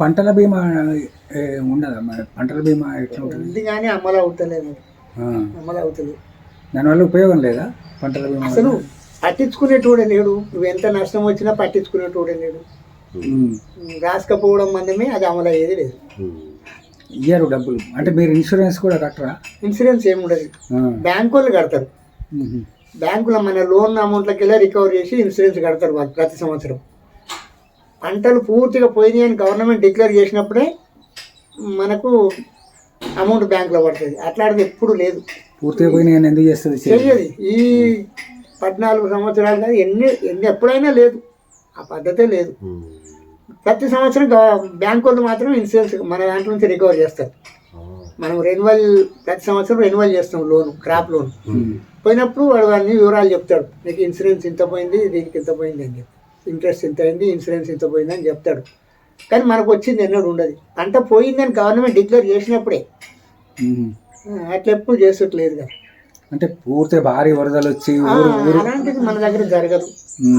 పంటల బీమా ఉండదా మరి? పంటల బీమా ఎట్లా ఉంటుంది? కానీ అమలు అవుతలేదు. అమలు అవుతలేదు. దానివల్ల ఉపయోగం లేదా పంటల బీమా అసలు పట్టించుకునేటోడే లేడు. నువ్వు ఎంత నష్టం వచ్చినా పట్టించుకునేటోడే లేడు. రాసుకపోవడం మందమే అది అమలు అయ్యేది లేదు. ఇయ్యరు డబ్బులు. అంటే మీరు ఇన్సూరెన్స్ కూడా కట్టరా? ఇన్సూరెన్స్ ఏమి ఉండదు. బ్యాంకు వాళ్ళు కడతారు. బ్యాంకులో మన లోన్ అమౌంట్లకి వెళ్ళి రికవర్ చేసి ఇన్సూరెన్స్ కడతారు వాళ్ళు ప్రతి సంవత్సరం. పంటలు పూర్తిగా పోయినాయి అని గవర్నమెంట్ డిక్లేర్ చేసినప్పుడే మనకు అమౌంట్ బ్యాంకులో పడుతుంది. అట్లాంటిది ఎప్పుడు లేదు. పూర్తిగా పోయినాయి ఎందుకు చేస్తుంది చేయి? చెయ్యదు ఈ పద్నాలుగు సంవత్సరాలు కాదు ఎన్ని ఎన్ని ఎప్పుడైనా లేదు. ఆ పద్ధతే లేదు. ప్రతి సంవత్సరం బ్యాంక్ వాళ్ళు మాత్రం ఇన్సూరెన్స్ మన దాంట్లో నుంచి రికవర్ చేస్తారు. మనం రెన్యువల్ ప్రతి సంవత్సరం రెన్యువల్ చేస్తాం లోన్ క్రాప్ లోన్. పోయినప్పుడు వాడు అన్ని వివరాలు చెప్తాడు. నీకు ఇన్సూరెన్స్ ఇంత పోయింది దీనికి ఇంత పోయింది అని చెప్పి. ఇంట్రెస్ట్ ఇంత అయింది ఇన్సూరెన్స్ ఇంత పోయింది అని చెప్తాడు. కానీ మనకు వచ్చింది ఎన్నడూ ఉండదు. పంట పోయిందని గవర్నమెంట్ డిక్లేర్ చేసినప్పుడే. అట్లా ఎప్పుడు చేసట్లేదు కదా. అంటే పూర్తిగా భారీ వరదలు వచ్చి అలాంటిది మన దగ్గర జరగదు.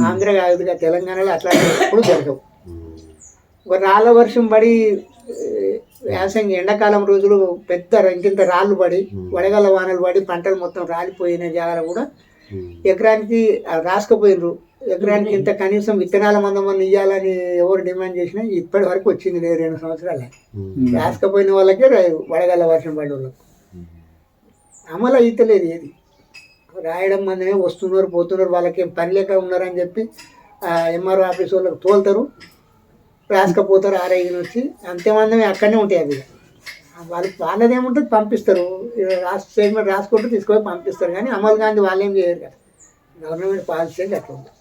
ఆంధ్ర కాదుగా తెలంగాణలో అట్లాంటివి ఎప్పుడు జరగవు. ఒక రాళ్ళ వర్షం పడి ఏ, వేసంగి ఎండాకాలం రోజులు పెద్ద ఇంకింత రాళ్ళు పడి వడగళ్ళ వానలు పడి పంటలు మొత్తం రాలిపోయిన జాగాలు కూడా ఎకరానికి రాసుకుపోయినరు. ఎకరానికి ఇంత కనీసం విత్తనాల మందమని ఇవ్వాలని ఎవరు డిమాండ్ చేసినా ఇప్పటి వరకు వచ్చింది లేదు రెండు సంవత్సరాలు. రాసుకపోయిన వాళ్ళకే వడగళ్ళ వర్షం పడే వాళ్ళకు అమలు అయితలేదు ఏది. రాయడం మందమే వస్తున్నారు పోతున్నారు వాళ్ళకి పని లేక ఉన్నారని చెప్పి ఎంఆర్ఓ ఆఫీస్ వాళ్ళకి తోలుతారు. రాసుకపోతారు ఆరోగ్యం వచ్చి అంతేమందమే అక్కడనే ఉంటాయి అవి. వాళ్ళు వాళ్ళది ఏముంటుంది? పంపిస్తారు. రాష్ట్ర స్టేట్మెంట్ రాసుకుంటూ తీసుకొని పంపిస్తారు. కానీ అమలు గాంధీ వాళ్ళు ఏం చేయరు కదా. గవర్నమెంట్ పాలసీ అట్లా ఉంది